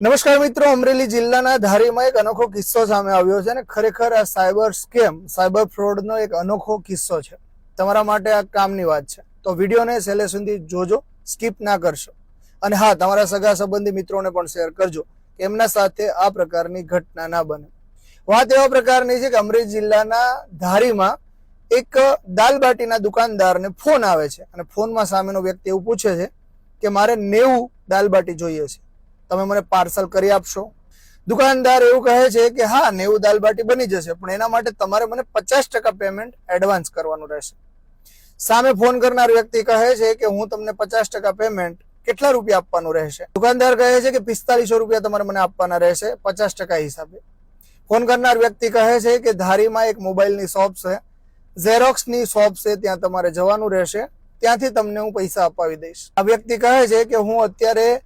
નમસ્કાર મિત્રો, અમરેલી જિલ્લાના ધારીમાં એક અનોખો કિસ્સો સામે આવ્યો છે અને ખરેખર આ સાયબર સ્કેમ, સાયબર ફ્રોડનો એક અનોખો કિસ્સો છે. તમારા માટે આ કામની વાત છે. તો વિડીયોને છેલ્લે સુધી જોજો, સ્કીપ ના કરશો. અને હા, તમારા સગા સંબંધી મિત્રોને પણ શેર કરજો એમના સાથે આ પ્રકારની ઘટના ના બને. વાત એવા પ્રકારની છે કે અમરેલી જિલ્લાના ધારીમાં એક દાલબાટીના દુકાનદારને ફોન આવે છે અને ફોનમાં સામેનો વ્યક્તિ એવું પૂછે છે કે મારે નેવું દાલબાટી જોઈએ છે. તમે મને પાર્સલ કરી આપશો? દુકાનદાર એવું કહે છે કે, હા, નેવું દાલબાટી બની જશે, પણ એના માટે તમારે મને પચાસ ટકા પેમેન્ટ એડવાન્સ કરવાનું રહેશે. સામે ફોન કરનાર વ્યક્તિ કહે છે કે, હું તમને પચાસ ટકા પેમેન્ટ કેટલા રૂપિયા આપવાનું રહેશે? દુકાનદાર કહે છે કે, પિસ્તાલીસો રૂપિયા તમારે મને આપવાના રહેશે, પચાસ ટકા હિસાબે. ફોન કરનાર વ્યક્તિ કહે છે કે, ધારીમાં એક મોબાઈલની શોપ છે ઝેરોક્સની શોપ છે, ત્યાં તમારે જવાનું રહેશે, ત્યાંથી તમને હું પૈસા અપાવી દઈશ. આ વ્યક્તિ કહે છે કે, હું અત્યારે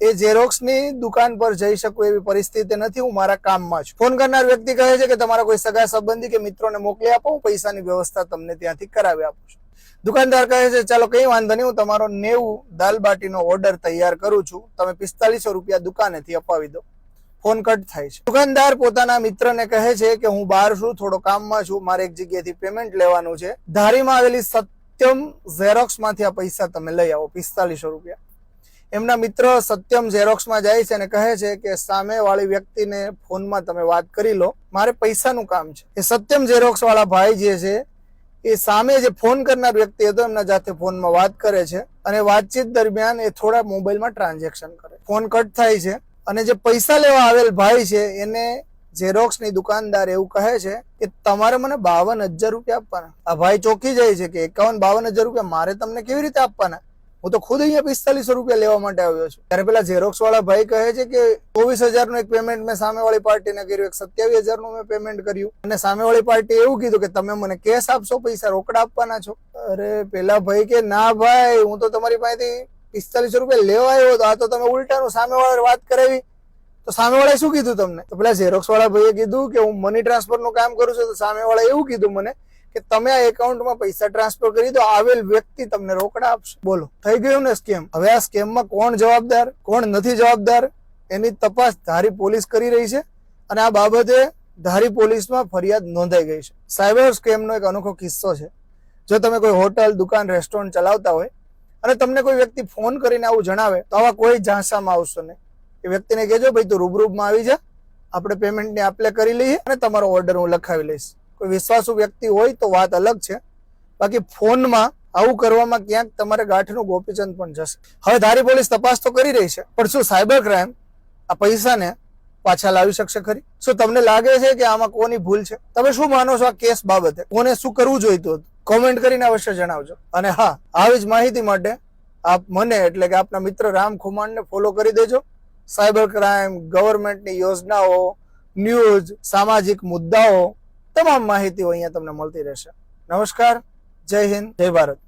એ ઝેરોક્સની દુકાન પર જઈ શકું એવી પરિસ્થિતિ નથી, હું મારા કામમાં છું. ફોન કરનાર વ્યક્તિ કહે છે કે તમારા કોઈ સગા સંબંધી કે મિત્રોને મોકલી આપો, હું પૈસાની વ્યવસ્થા તમને ત્યાંથી કરાવી આપું છું. દુકાનદાર કહે છે, ચાલો, કઈ વાંધો નહીં, હું તમારો નેવું દાલ બાટીનો ઓર્ડર તૈયાર કરું છું. તમે પિસ્તાલીસો રૂપિયા દુકાનેથી અપાવી દો. ફોન કટ થાય છે. દુકાનદાર પોતાના મિત્રને કહે છે કે, હું બહાર છું, થોડો કામમાં છું, મારે એક જગ્યાએથી પેમેન્ટ લેવાનું છે. ધારીમાં આવેલી સત્યમ ઝેરોક્સમાંથી આ પૈસા તમે લઈ આવો, પિસ્તાલીસો રૂપિયા. એમના મિત્ર સત્યમ ઝેરોક્સમાં જાય છે અને કહે છે કે સામે વાળી વ્યક્તિને ફોનમાં તમે વાત કરી લો. મારે પૈસાનું કામ છે. એ સત્યમ ઝેરોક્સ વાળા ભાઈ જે છે, એ સામે જે ફોન કરનાર વ્યક્તિ હતો, એમના જાતે ફોનમાં વાત કરે છે અને વાતચીત દરમિયાન એ થોડા મોબાઈલમાં ટ્રાન્ઝેક્શન કરે. ફોન કટ થાય છે અને જે પૈસા લેવા આવેલ ભાઈ છે, એને ઝેરોક્ષની દુકાનદાર એવું કહે છે કે તમારે મને બાવન હજાર રૂપિયા આપવાના. આ ભાઈ ચોકી જાય છે કે એકાવન બાવન હજાર રૂપિયા મારે તમને કેવી રીતે આપવાના? હું તો ખુદ અહીંયા પિસ્તાલીસો રૂપિયા લેવા માટે આવ્યો છું. ત્યારે પેલા ઝેરોક્સ વાળા ભાઈ કહે છે કે ચોવીસ હજારનું એક પેમેન્ટ મેં સામેવાળી પાર્ટીને કર્યું, એક સત્યાવીસ હજારનું મેં પેમેન્ટ કર્યું. અને સામેવાળી પાર્ટી એવું કીધું કે તમે મને કેશ આપશો, પૈસા રોકડા આપવાના છો? અરે પેલા ભાઈ કે, ના ભાઈ, હું તો તમારી પાસેથી પિસ્તાલીસો રૂપિયા લેવા આવ્યો હતો. આ તો તમે ઉલટાનું સામેવાળા વાત કરાવી. તો સામેવાળાએ શું કીધું તમને? તો પેલા ઝેરોક્સ વાળા ભાઈએ કીધું કે હું મની ટ્રાન્સફરનું કામ કરું છું, તો સામેવાળાએ એવું કીધું મને કે તમે આ એકાઉન્ટમાં પૈસા ટ્રાન્સફર કરી દો, આવેલ વ્યક્તિ તમને રોકડા આપશે. બોલો, થઈ ગયું ને સ્કેમ? હવે આ સ્કેમમાં કોણ જવાબદાર, કોણ નથી જવાબદાર, એની તપાસ ધારી પોલીસ કરી રહી છે અને આ બાબતે ધારી પોલીસમાં ફરિયાદ નોંધાઈ ગઈ છે. સાયબર સ્કેમનો એક અનોખો કિસ્સો છે. જો તમે કોઈ હોટલ, દુકાન, રેસ્ટોરન્ટ ચલાવતા હોય અને તમને કોઈ વ્યક્તિ ફોન કરીને આવું જણાવે, તો આવા કોઈ ઝાંસામાં આવશો નહીં. એ વ્યક્તિને કહેજો, ભાઈ, તું રૂબરૂમાં આવી જા, આપણે પેમેન્ટની આપલે કરી લઈએ અને તમારો ઓર્ડર હું લખાવી લઈશ. કોઈ વિશ્વાસુ વ્યક્તિ હોય તો વાત અલગ છે. બાકી ફોનમાં આવું કરવામાં ક્યાંક તમારે ગાંઠનું ગોપીચંદ પણ જશે. હવે ધારી પોલીસ તપાસ તો કરી રહી છે, પણ શું સાયબર ક્રાઇમ આ પૈસાને પાછા લાવી શકશે ખરી? શું તમને લાગે છે કે આમાં કોની ભૂલ છે? તમે શું માનો છો આ કેસ બાબતે? કોને શું કરવું જોઈતું હતું? કોમેન્ટ કરીને અવશ્ય જણાવજો. અને હા, આવી જ માહિતી માટે આપ મને, એટલે કે આપના મિત્ર રામ ખુમાણને ફોલો કરી દેજો. સાયબર ક્રાઇમ, ગવર્મેન્ટની યોજનાઓ, ન્યૂઝ, સામાજિક મુદ્દાઓ તમામ માહિતીઓ અહીંયા તમને મળતી રહેશે. નમસ્કાર જય હિન્દ જય ભારત.